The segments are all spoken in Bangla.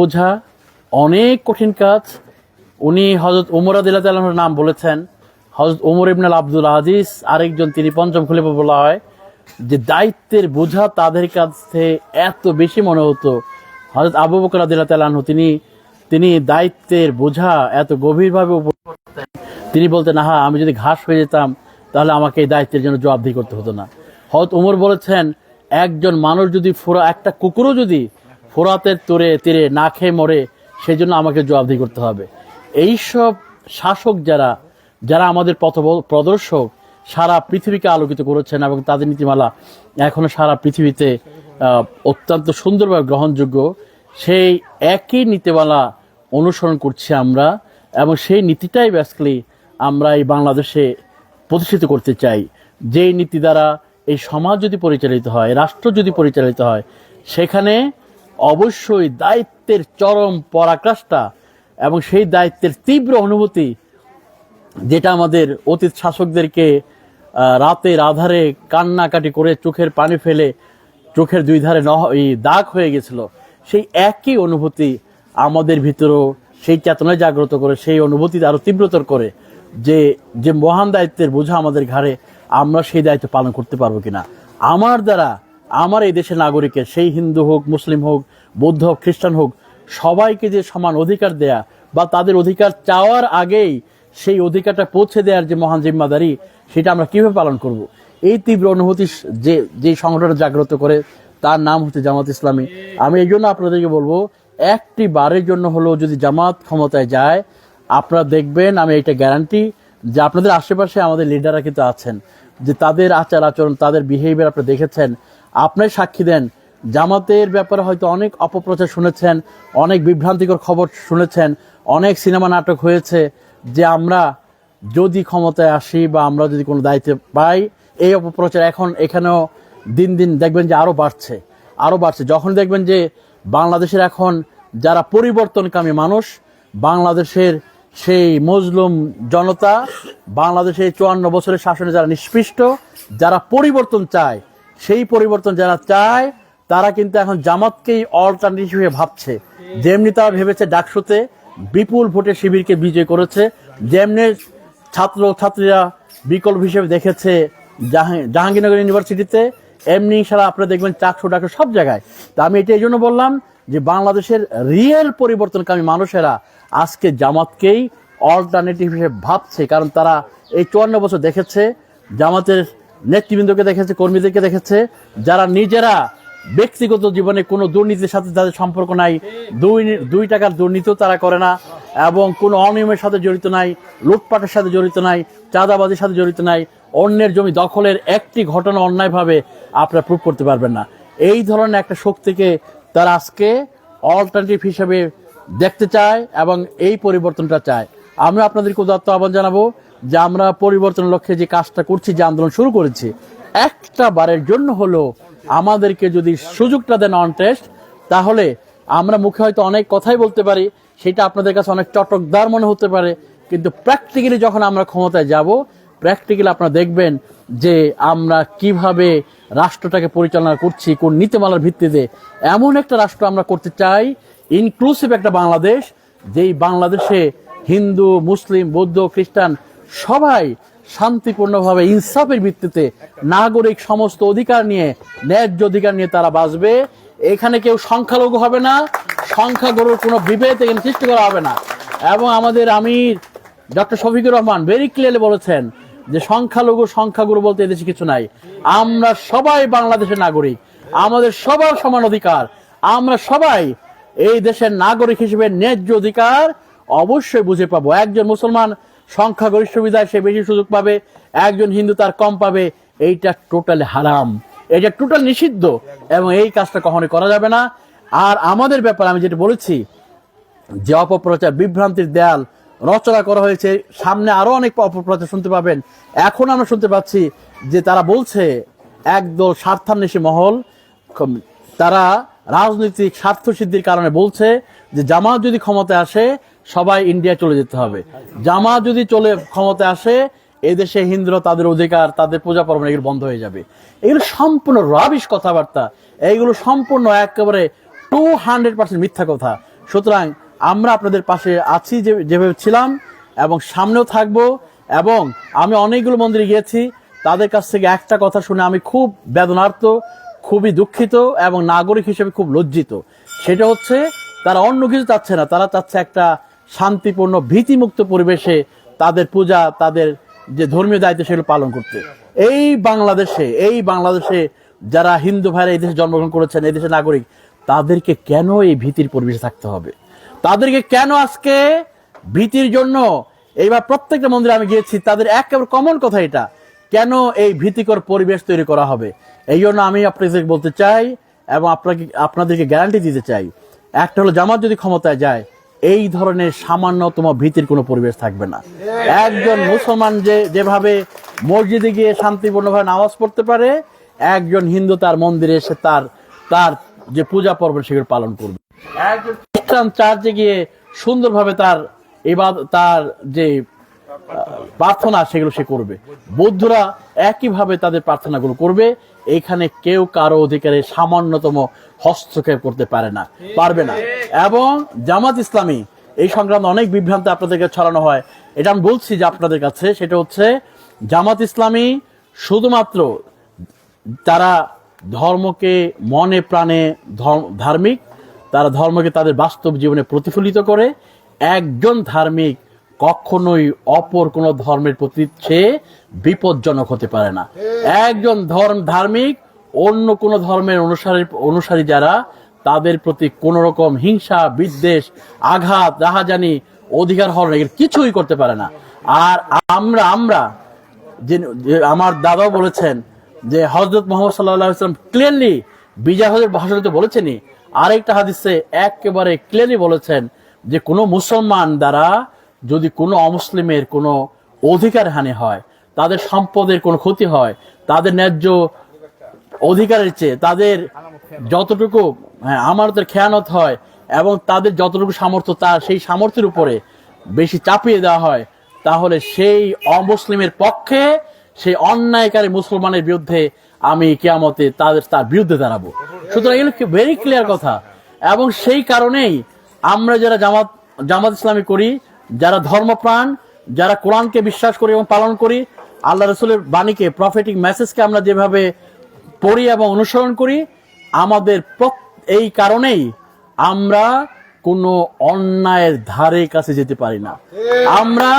বোঝা অনেক কঠিন কাজ। উনি হজরত উমর আদিল্লাহ তাল্লাহর নাম বলেছেন। হজরত উমর ইবনাল আব্দুল আজিজ আরেকজন তিনি পঞ্চম খলিফা বলা হয়। যে দায়িত্বের বোঝা তাদের কাছে এত বেশি মনে হতো। হজরত আবু বকর আদিল্লাহ তাল্লাহ তিনি তিনি দায়িত্বের বোঝা এত গভীরভাবে উপভোগ করতেন। তিনি বলতেন, আহা, আমি যদি ঘাস হয়ে যেতাম, তাহলে আমাকে এই দায়িত্বের জন্য জবাবদিহি করতে হতো না। হয়তো উমর বলেছেন, একজন মানুষ যদি ফোরা একটা কুকুরও যদি ফোরাতের তোরে, তীরে না খেয়ে মরে সেই জন্য আমাকে জবাবদিহি করতে হবে। এইসব শাসক যারা যারা আমাদের পথ প্রদর্শক, সারা পৃথিবীকে আলোকিত করেছেন এবং তাদের নীতিমালা এখনও সারা পৃথিবীতে অত্যন্ত সুন্দরভাবে গ্রহণযোগ্য, সেই একই নীতিমালা অনুসরণ করছি আমরা এবং সেই নীতিটাই বেসিক্যালি আমরা এই বাংলাদেশে প্রতিষ্ঠিত করতে চাই। যেই নীতি দ্বারা এই সমাজ যদি পরিচালিত হয়, রাষ্ট্র যদি পরিচালিত হয়, সেখানে অবশ্যই দায়িত্বের চরম পরাকাষ্ঠা এবং সেই দায়িত্বের তীব্র অনুভূতি যেটা আমাদের অতীত শাসকদেরকে রাতের আধারে কান্নাকাটি করে চোখের পানি ফেলে চোখের দুই ধারে এই দাগ হয়ে গেছিল। সেই একই অনুভূতি আমাদের ভিতরেও সেই চেতনায় জাগ্রত করে, সেই অনুভূতি আরও তীব্রতর করে যে যে মহান দায়িত্বের বোঝা আমাদের ঘাড়ে, আমরা সেই দায়িত্ব পালন করতে পারব কিনা। আমার দ্বারা, আমার এই দেশের নাগরিকের, সেই হিন্দু হোক, মুসলিম হোক বৌদ্ধ হোক, খ্রিস্টান হোক, সবাইকে যে সমান অধিকার দেয়া বা তাদের অধিকার চাওয়ার আগেই সেই অধিকারটা পৌঁছে দেওয়ার যে মহান জিম্মাদারি, সেটা আমরা কীভাবে পালন করব? এই তীব্র অনুভূতি যে যে সংগঠন জাগ্রত করে, তার নাম হচ্ছে জামাত ইসলামী। আমি এই জন্য আপনাদেরকে বলব, একটি বারের জন্য হলেও যদি জামাত ক্ষমতায় যায়, আপনারা দেখবেন, আমি এটা গ্যারান্টি যে আপনাদের আশেপাশে আমাদের লিডাররা কিন্তু আছেন। যে তাদের আচার আচরণ তাদের বিহেভিয়ার আপনি দেখেছেন আপনার সাক্ষী দেন জামাতের ব্যাপারে হয়তো অনেক অপপ্রচার শুনেছেন, অনেক বিভ্রান্তিকর খবর শুনেছেন, অনেক সিনেমা নাটক হয়েছে যে আমরা যদি ক্ষমতায় আসি বা আমরা যদি কোনো দায়িত্ব পাই, এই অপপ্রচার এখন এখানেও দিন দিন দেখবেন যে আরও বাড়ছে আরও বাড়ছে। যখন দেখবেন যে বাংলাদেশের এখন যারা পরিবর্তনকামী মানুষ, বাংলাদেশের সেই মজলুম জনতা বাংলাদেশের চুয়ান্ন বছরের শাসনে যারা নিষ্পৃষ্ট, যারা পরিবর্তন চায়, সেই পরিবর্তন যারা চায় তারা কিন্তু এখন জামাতকেই অল্টারনেটিভ হিসেবে ভাবছে। যেমনি তারা ভেবেছে ডাকসুতে বিপুল ভোটে শিবিরকে বিজয় করেছে, যেমনি ছাত্র ছাত্রীরা বিকল্প হিসেবে দেখেছে জাহাং- জাহাঙ্গীরনগর ইউনিভার্সিটিতে, এমনি সারা আপনারা দেখবেন চাকশো ডাকশো সব জায়গায়। তা আমি এটা এই জন্য বললাম যে বাংলাদেশের রিয়েল পরিবর্তনকামী মানুষেরা আজকে জামাতকেই অল্টারনেটিভ হিসেবে ভাবছে, কারণ তারা এই চুয়ান্ন বছর দেখেছে, জামাতের নেতৃবৃন্দকে দেখেছে, কর্মীদেরকে দেখেছে, যারা নিজেরা ব্যক্তিগত জীবনে কোনো দুর্নীতির সাথে তাদের সম্পর্ক নাই, দুই দুই টাকার দুর্নীতিও তারা করে না, এবং কোনো অনিয়মের সাথে জড়িত নাই, লুটপাটের সাথে জড়িত নাই, চাঁদাবাজির সাথে জড়িত নাই, অন্যের জমি দখলের একটি ঘটনা অন্যায়ভাবে আপনারা প্রুভ করতে পারবেন না। এই ধরনের একটা শক্তিকে তারা আজকে অল্টারনেটিভ হিসেবে দেখতে চায় এবং এই পরিবর্তনটা চায়। আমি আপনাদেরকে উদাত্ত আহ্বান জানাব যে আমরা পরিবর্তনের লক্ষ্যে যে কাজটা করছি, যে আন্দোলন শুরু করেছি, একটা বারের জন্য হলো আমাদেরকে যদি সুযোগটা দেন অন টেস্ট তাহলে আমরা মুখে হয়তো অনেক কথাই বলতে পারি, সেটা আপনাদের কাছে অনেক চটকদার মনে হতে পারে, কিন্তু প্র্যাকটিক্যালি যখন আমরা ক্ষমতায় যাব প্র্যাকটিক্যালি আপনারা দেখবেন যে আমরা কীভাবে রাষ্ট্রটাকে পরিচালনা করছি, কোন নীতিমালার ভিত্তিতে এমন একটা রাষ্ট্র আমরা করতে চাই ইনক্লুসিভ একটা বাংলাদেশ, যেই বাংলাদেশে হিন্দু, মুসলিম, বৌদ্ধ, খ্রিস্টান সবাই শান্তিপূর্ণভাবে ইনসাফের ভিত্তিতে নাগরিক সমস্ত অধিকার নিয়ে, ন্যায্য অধিকার নিয়ে তারা বাঁচবে। এখানে কেউ সংখ্যালঘু হবে না, সংখ্যাগুরুর কোনো বিভেদ এখানে সৃষ্টি করা হবে না। এবং আমাদের Amir doctor Shafiqur Rahman very clearly বলেছেন যে সংখ্যালঘু, সংখ্যাগুরু বলতে এদেশে কিছু নাই। আমরা সবাই বাংলাদেশের নাগরিক, আমাদের সবার সমান অধিকার। আমরা সবাই এই দেশের নাগরিক হিসেবে ন্যায্য অধিকার অবশ্যই বুঝে পাবো। একজন মুসলমান সংখ্যাগরিষ্ঠ বিধায় সে বেশি সুযোগ পাবে, একজন হিন্দু তার কম পাবে, এইটা টোটালি হারাম। এটা টোটাল নিষিদ্ধ এবং এই কাজটা কখনোই করা যাবে না। আর আমাদের ব্যাপারে আমি যেটা বলেছি, যে অপপ্রচার বিভ্রান্তির দেয়াল রচনা করা হয়েছে, সামনে আরও অনেক অপপ্রচার শুনতে পাবেন। এখন আমরা শুনতে পাচ্ছি যে তারা বলছে, একদল স্বার্থান্বেষী মহল তারা রাজনৈতিক স্বার্থ সিদ্ধির কারণে বলছে যে জামাত যদি ক্ষমতায় আসে সবাই ইন্ডিয়া চলে যেতে হবে। জামা যদি চলে ক্ষমতায় আসে, এদেশে হিন্দুরা তাদের অধিকার, তাদের পূজা পার্বণ এগুলো বন্ধ হয়ে যাবে। এগুলো সম্পূর্ণ রাবিশ কথাবার্তা। এইগুলো সম্পূর্ণ একেবারে টু হান্ড্রেড পার্সেন্ট মিথ্যা কথা। সুতরাং আমরা আপনাদের পাশে আছি যে, যেভাবে ছিলাম এবং সামনেও থাকব এবং আমি অনেকগুলো মন্দিরে গিয়েছি। তাদের কাছ থেকে একটা কথা শুনে আমি খুব বেদনার্থ খুবই দুঃখিত এবং নাগরিক হিসেবে খুব লজ্জিত। সেটা হচ্ছে, তারা অন্য কিছু চাচ্ছে না। তারা চাচ্ছে একটা শান্তিপূর্ণ, ভীতিমুক্ত পরিবেশে তাদের পূজা, তাদের যে ধর্মীয় দায়িত্ব সেগুলো পালন করতে। এই বাংলাদেশে এই বাংলাদেশে যারা হিন্দু ভাইরা এই দেশে জন্মগ্রহণ করেছেন, এই দেশের নাগরিক, তাদেরকে কেন এই ভীতির পরিবেশে থাকতে হবে? তাদেরকে কেন আজকে ভীতির জন্য? এইবার প্রত্যেকটা মন্দিরে আমি গিয়েছি, তাদের একেবারে কমন কথা এটা। কেন এই ভীতিকর পরিবেশ তৈরি করা হবে? এই জন্য আমি আপনাদের বলতে চাই এবং আপনাকে, আপনাদেরকে গ্যারান্টি দিতে চাই। একটা হলো জামাত যদি ক্ষমতায় যায় এই ধরনের সামান্যতম ভীতির কোনো পরিবেশ থাকবে না। একজন মুসলমান যে যেভাবে মসজিদে গিয়ে শান্তিপূর্ণভাবে নামাজ পড়তে পারে, একজন হিন্দু তার মন্দিরে এসে তার তার যে পূজা পর্ব সেগুলো পালন করবে। একজন খ্রিস্টান চার্চে গিয়ে সুন্দরভাবে তার এবার তার যে প্রার্থনা সেগুলো সে করবে। বৌদ্ধরা একইভাবে তাদের প্রার্থনাগুলো করবে। এখানে কেউ কারও অধিকারে সামান্যতম হস্তক্ষেপ করতে পারে না, পারবে না। এবং জামাত ইসলামী, এই সংক্রান্ত অনেক বিভ্রান্ত আপনাদেরকে ছড়ানো হয়। এটা আমি বলছি যে আপনাদের কাছে, সেটা হচ্ছে জামাত ইসলামী শুধুমাত্র তারা ধর্মকে মনে প্রাণে ধর্ম- ধার্মিক, তারা ধর্মকে তাদের বাস্তব জীবনে প্রতিফলিত করে, একজন ধার্মিক কখনোই অপর কোন ধর্মের প্রতি সে বিপজ্জনক হতে পারে না। একজন ধর্ম ধার্মিক অন্য কোন ধর্মের অনুসারী অনুসারী যারা তাদের প্রতি কোন রকম হিংসা, বিদ্বেষ, আঘাত, রাহাজানি, অধিকার এগুলো কিছুই করতে পারে না। আর আমরা আমরা যে যে আমার দাদাও বলেছেন যে হজরত মোহাম্মদ সাল্লাহ ইসলাম ক্লিয়ারলি বিজয় হজের ভাষণে বলেছেনই। আরেকটা হাদিসে একেবারে ক্লিয়ারলি বলেছেন যে কোনো মুসলমান দ্বারা যদি কোনো অমুসলিমের কোনো অধিকার হানি হয়, তাদের সম্পদের কোনো ক্ষতি হয়, তাদের ন্যায্য অধিকারের চেয়ে তাদের যতটুকু হ্যাঁ আমানতের খেয়ানত হয় এবং তাদের যতটুকু সামর্থ্য তার সেই সামর্থ্যের উপরে বেশি চাপিয়ে দেওয়া হয়, তাহলে সেই অমুসলিমের পক্ষে সেই অন্যায়কারী মুসলমানের বিরুদ্ধে আমি কেয়ামতে তাদের, তার বিরুদ্ধে দাঁড়াবো। সুতরাং এগুলো ভেরি ক্লিয়ার কথা। এবং সেই কারণেই আমরা যারা জামাত জামাত ইসলামী করি যারা ধর্মপ্রাণ, যারা কোরআনকে বিশ্বাস করি এবং পালন করি, আল্লাহ রসুলের বাণীকে প্রফেটিক মেসেজকে আমরা যেভাবে পড়ি এবং অনুসরণ করি, আমাদের এই কারণেই আমরা কোনো অন্যায়ের ধারে কাছে যেতে পারি না। আমরা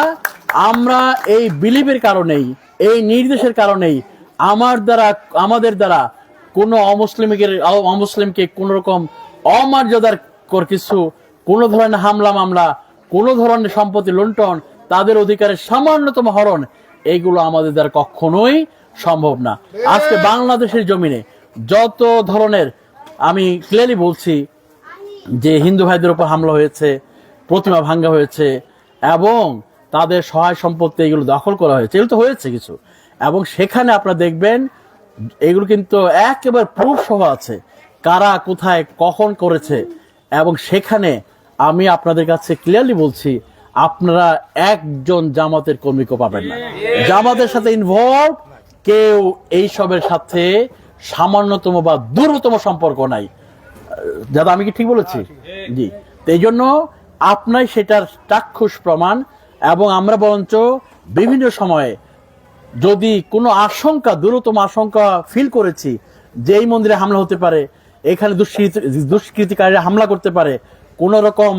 আমরা এই বিলিভের কারণেই, এই নির্দেশের কারণেই, আমার দ্বারা, আমাদের দ্বারা কোনো অমুসলিমকে অমুসলিমকে কোন রকম অমর্যাদার কিছু, কোনো ধরনের হামলা মামলা কোনো ধরনের সম্পত্তি লুণ্ঠন তাদের অধিকারের সামান্যতম হরণ এইগুলো আমাদের দ্বারা কখনোই সম্ভব না। আজকে বাংলাদেশের জমিনে যত ধরনের, আমি ক্লিয়ারলি বলছি যে হিন্দু ভাইদের উপর হামলা হয়েছে, প্রতিমা ভাঙ্গা হয়েছে, এবং তাদের সহায় সম্পত্তি এগুলো দখল করা হয়েছে। এগুলো তো হয়েছে কিছু। এবং সেখানে আপনারা দেখবেন, এগুলো কিন্তু একেবারে প্রুফ সহ আছে কারা, কোথায়, কখন করেছে, এবং সেখানে আমি আপনাদের কাছে ক্লিয়ারলি বলছি, আপনারা একজন জামাতের কর্মীকে পাবেন না। জামাতের সাথে ইনভলভ কেউ এইসবের সাথে সামান্যতম বা দূরতম সম্পর্ক নাই। দাদা, আমি কি ঠিক বলেছি? জি। এই জন্য আপনাই সেটার চাক্ষুষ প্রমাণ এবং আমরা বরঞ্চ বিভিন্ন সময়ে যদি কোনো আশঙ্কা, দূরতম আশঙ্কা ফিল করেছি যে এই মন্দিরে হামলা হতে পারে, এখানে দুষ্কৃতি দুষ্কৃতিকারীরা হামলা করতে পারে কোন রকম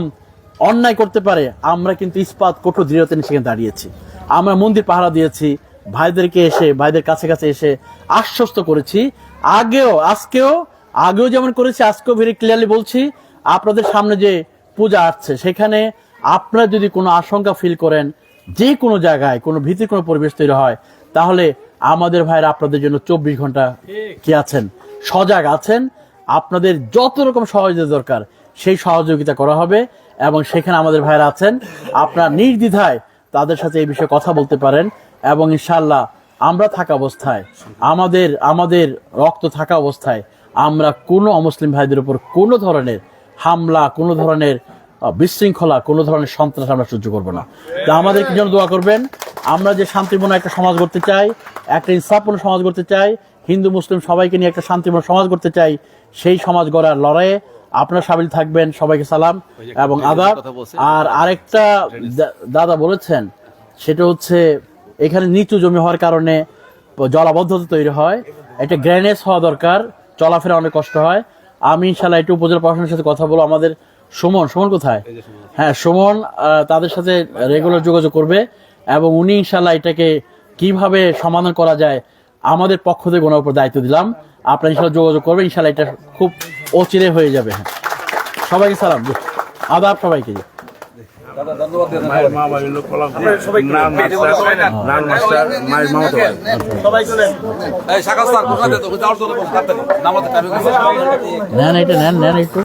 অন্যায় করতে পারে আমরা কিন্তু ইস্পাত কঠোর দৃঢ়তা নিয়ে সেখানে দাঁড়িয়েছি। আমরা মন্দির পাহারা দিয়েছি ভাইদেরকে এসে ভাইদের কাছে কাছে এসে আশ্বস্ত করেছি। আগেও আজকেও আগেও যেমন করেছি আজকেও ভেরি ক্লিয়ারলি বলছি আপনাদের সামনে যে পূজা আসছে সেখানে আপনারা যদি কোনো আশঙ্কা ফিল করেন যে কোনো জায়গায় কোনো ভীতির কোনো পরিবেশ তৈরি হয় তাহলে আমাদের ভাইরা আপনাদের জন্য চব্বিশ ঘণ্টা কি আছেন? সজাগ আছেন। আপনাদের যত রকম সহযোগিতা দরকার সেই সহযোগিতা করা হবে এবং সেখানে আমাদের ভাইরা আছেন। আপনারা নির্দ্বিধায় তাদের সাথে এই বিষয়ে কথা বলতে পারেন এবং ইনশাল্লাহ আমরা থাকা অবস্থায়, আমাদের আমাদের রক্ত থাকা অবস্থায় আমরা কোনো অমুসলিম ভাইদের উপর কোনো ধরনের হামলা, কোনো ধরনের বিশৃঙ্খলা, কোনো ধরনের সন্ত্রাস আমরা সহ্য করব না। তা আমাদের কি জন্য দোয়া করবেন? আমরা যে শান্তিপূর্ণ একটা সমাজ করতে চাই, একটা ইনসাফপূর্ণ সমাজ করতে চাই, হিন্দু, মুসলিম সবাইকে নিয়ে একটা শান্তিপূর্ণ সমাজ করতে চাই, সেই সমাজ গড়ার লড়াইয়ে আপনার সামিল থাকবেন সবাইকে সালাম এবং আদাব। আর আরেকটা দাদা বলেছেন সেটা হচ্ছে এখানে নিচু জমি হওয়ার কারণে জলাবদ্ধতা তৈরি হয়। একটা গ্র্যানেজ হওয়া দরকার চলাফেরা অনেক কষ্ট হয়। আমি ইনশাল্লাহ একটু উপজেলা প্রশাসনের সাথে কথা বলব। আমাদের সুমন সুমন কোথায়? হ্যাঁ সুমন তাদের সাথে রেগুলার যোগাযোগ করবে এবং উনি ইনশাল্লাহ এটাকে কীভাবে সমাধান করা যায় আমাদের পক্ষ থেকে ওনার উপর দায়িত্ব দিলাম। আপনারা ইনশাল্লাহ যোগাযোগ করবেন। ইনশাল্লাহ এটা খুব অচিরে হয়ে যাবে হ্যাঁ। সবাইকে সালাম আদাব সবাইকে নেন এটা নেন নেন একটু।